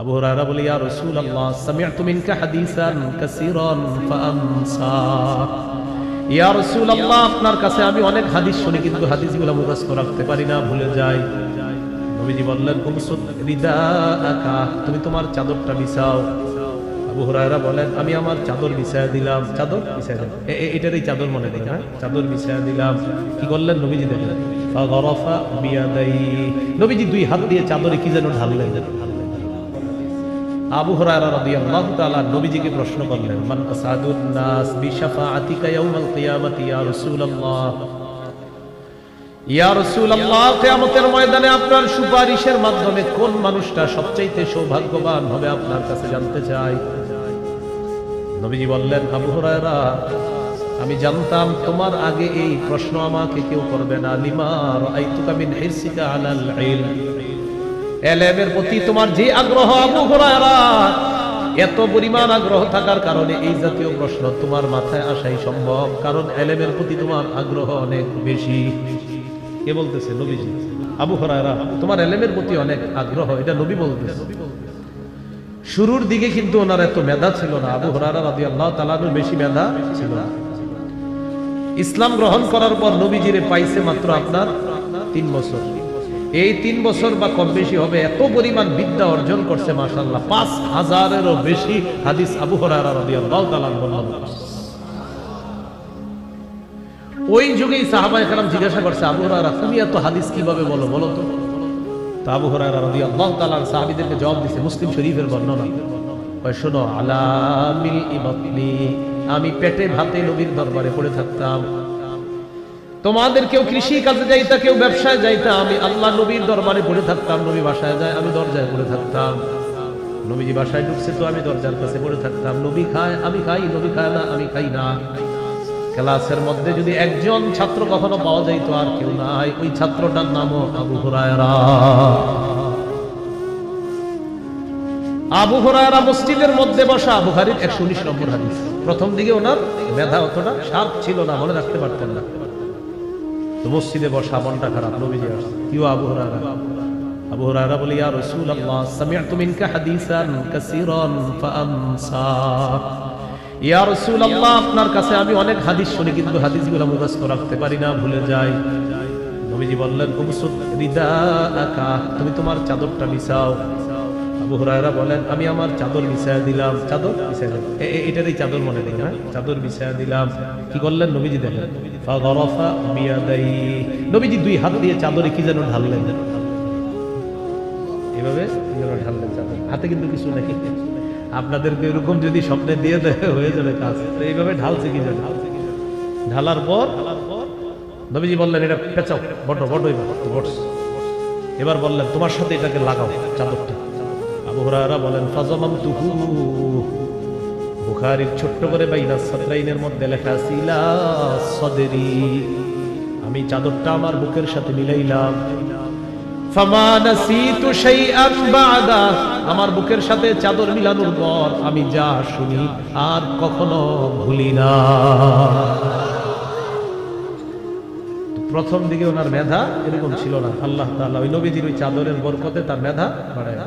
আবু হুরায়রা বলে, ইয়া রাসূলুল্লাহ সামি'তু মিনকা হাদিসান কাসীরান ফাআনসা। ইয়া রাসূলুল্লাহ, আপনার কাছে আমি অনেক হাদিস শুনি, কিন্তু হাদিসগুলো মুখস্থ রাখতে পারি না, ভুলে যাই। নবীজি বললেন কুমসুদ রিদাআকা তুমি তোমার চাদরটা বিছাও। আবু হুরায়রা বলেন, আমি আমার চাদর বিছায়া দিলাম। চাদর? বিছায়া দিলাম। এটারই চাদর মনে নেই হ্যাঁ? চাদর বিছায়া দিলাম। কি করলেন নবীজি দেখেন ফাগরাফা বিয়াদাই নবীজি দুই হাত দিয়ে চাদরে কি যেন ঢাললেন? আবু তাআলা নবীজিকে প্রশ্ন করলেন ইয়া ময়দানে আপনার সুপারিশের মাধ্যমে কোন মানুষটা সবচাইতে সৌভাগ্যবান হবে আপনার কাছে জানতে চাই? নবীজি বললেন, আবু আমি জানতাম তোমার আগে এই প্রশ্ন আমাকে কেউ করবে না। লিমা এলেমের প্রতি তোমার যে আগ্রহ, আবু হুরায়রা, এত পরিমাণ আগ্রহ থাকার কারণে এই জাতীয় প্রশ্ন তোমার মাথায় আসাই সম্ভব। কারণ এলেমের প্রতি তোমার আগ্রহ অনেক বেশি। কে বলতেছে? নবীজি। আবু হরায়রা, তোমার এলেমের প্রতি অনেক আগ্রহ, এটা নবী বলতেছে। শুরুর দিকে কিন্তু ওনার এত মেধা ছিল না। আবু হরারা রাদি আল্লাহ তালানুর বেশি মেধা ছিল না। ইসলাম গ্রহণ করার পর নবীজিরে পাইছে মাত্র আপনার তিন বছর। এই তিন বছর বা কম বেশি হবে, এত পরিমাণ বিদ্যা অর্জন করছে মাসাল্লাহ পাঁচ হাজারেরও বেশি হাদিস আবু ওই যুগেই সাহাবা একরাম জিজ্ঞাসা করছে, আবু হরারা তুমি এত হাদিস কীভাবে বলো বলো তো? আবু হরারা রাদি আল্লাহ তালার সাহাবিদেরকে জবাব দিছে, মুসলিম শরীফের বর্ণনা। শোনো, আলামিল আমি পেটে ভাতে নবীর দরবারে পড়ে থাকতাম। তোমাদের কেউ কৃষি কাজে যাইতা, কেউ ব্যবসায় যাইতা, আমি আল্লাহ নবীর দরবারে পড়ে থাকতাম, নবী বাসায় যায়, আমি দরজায় পড়ে থাকতাম। নবীজি বাসায় ঢুকছে তো আমি দরজার কাছে পড়ে থাকতাম, নবী খায়, আমি খাই, নবী খায় না, আমি খাই না। ক্লাসের মধ্যে যদি একজন ছাত্র কখনো পাওয়া যাইতো, আর কেউ নাই। ওই ছাত্রটার নামও আবু হুরায়রা। আবু হুরায়রা মসজিদের মধ্যে বসা, বুখারীর একশো উনিশ নম্বর হাদিস। প্রথম দিকে ওনার মেধা অতটা শার্প ছিল না, মনে রাখতে পারতেন না। তো মসজিদে বসা মনটা খারাপ নবীজি আসছে। কিও আবু হুরায়রা? আবু হুরায়রা বলে, ইয়া রাসূলুল্লাহ সামি'তু মিনকা হাদিসান কাসীরান ফাআনসা ইয়া রাসূলুল্লাহ, আপনার কাছে আমি অনেক হাদিস শুনি, কিন্তু হাদিসগুলো মুখস্থ রাখতে পারি না, ভুলে যাই। নবীজি বললেন তুমি তোমার চাদরটা বিছাও আবু হুরায়রা বলেন, আমি আমার চাদর বিছায়া দিলাম। চাদর? বিছায়া দিলাম। এটারই চাদর মনে নেই হ্যাঁ? চাদর বিছায়া দিলাম। কি করলেন নবীজি দেখেন? ফাগরাফা বিয়াদাই নবীজি দুই হাত দিয়ে চাদরে কি যেন ঢাললেন? এভাবে ঢাললেন চাদর? হাতে কিন্তু কিছু নেই। আপনাদেরকে এরকম যদি স্বপ্নে দিয়ে দেয়, হয়ে যাবে কাজ। তো এইভাবে ঢালছে কি যেন? ঢালার পর নবীজি বললেন, এটা পেঁচাও বটো বটো। এবার বললেন, তোমার সাথে এটাকে লাগাও, চাদরটা। আবু হুরায়রা বলেন ফাজামাম তুহু বুখারীর ছোট্ট করে বাইনা সাদরাইনের মধ্যে লেখা ইলা সদরি। আমি চাদরটা আমার বুকের সাথে মিলাইলাম। আমার বুকের সাথে চাদর মিলানোর পর আমি যা শুনি আর কখনো ভুলি না। প্রথম দিকে ওনার মেধা এরকম ছিল না। আল্লাহ তাআলা ওই নবীজির ওই চাদরের বরকতে তার মেধা বাড়ায়